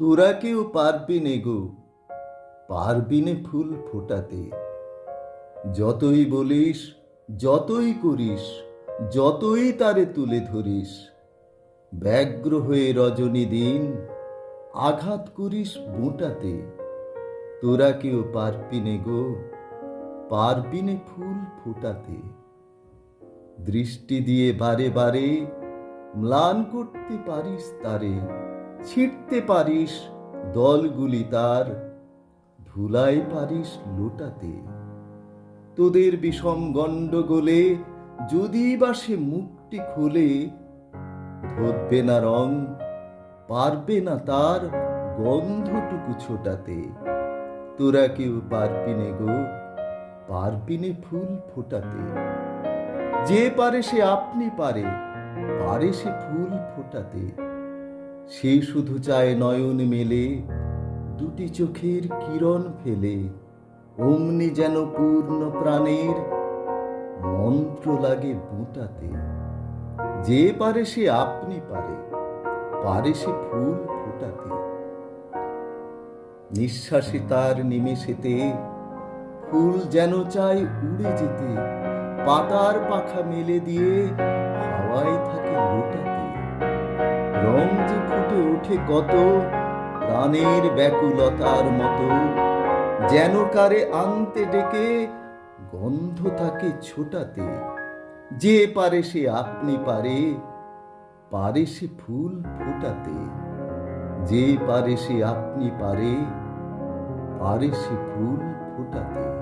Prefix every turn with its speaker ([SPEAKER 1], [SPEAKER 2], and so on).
[SPEAKER 1] তোরা কেউ পারবি নে গো, পারবি নে ফুল ফোটাতে। যতই বলিস, যতই করিস, যতই তারে তুলে ধরিস, ব্যগ্র হয়ে রজনী দিন আঘাত করিস বোটাতে তোরা কেউ পারবি নে গো, পারবি নে ফুল ফোটাতে। দৃষ্টি দিয়ে বারে বারে ম্লান করতে পারিস তারে। ছিঁড়তে পারিস দলগুলি তার, ধুলাই পারিস লোটাতে। তোদের বিষম গণ্ডগোলে যদি বা সে মুখটি খুলে, ধরবে না রং, পারবে না তার গন্ধটুকু ছোটাতে। তোরা কেউ পারবি নে গো, পারবি নে ফুল ফোটাতে। যে পারে সে আপনি পারে পারে সে ফুল ফোটাতে। সে শুধু চায় নয়ন মেলে, দুটি চোখের কিরণ ফেলে। অমনি যেন পূর্ণ প্রাণের মন্ত্র লাগে বুটাতে। যে পারে সে আপনি পারে পারে সে ফুল ফোটাতে। নিঃশ্বাসে তার নিমেষেতে ফুল যেন চায় উড়ে যেতে, পাতার পাখা মেলে দিয়ে হাওয়ায় থাকে লোটাতে। ওঠে কত? প্রাণের ব্যাকুলতার মতো। যেন কারে আনতে ডেকে গন্ধ তাকে ছোটাতে। যে পারে সে আপনি পারে পারে সে ফুল ফোটাতে। যে পারে সে আপনি পারে পারে সে ফুল ফোটাতে।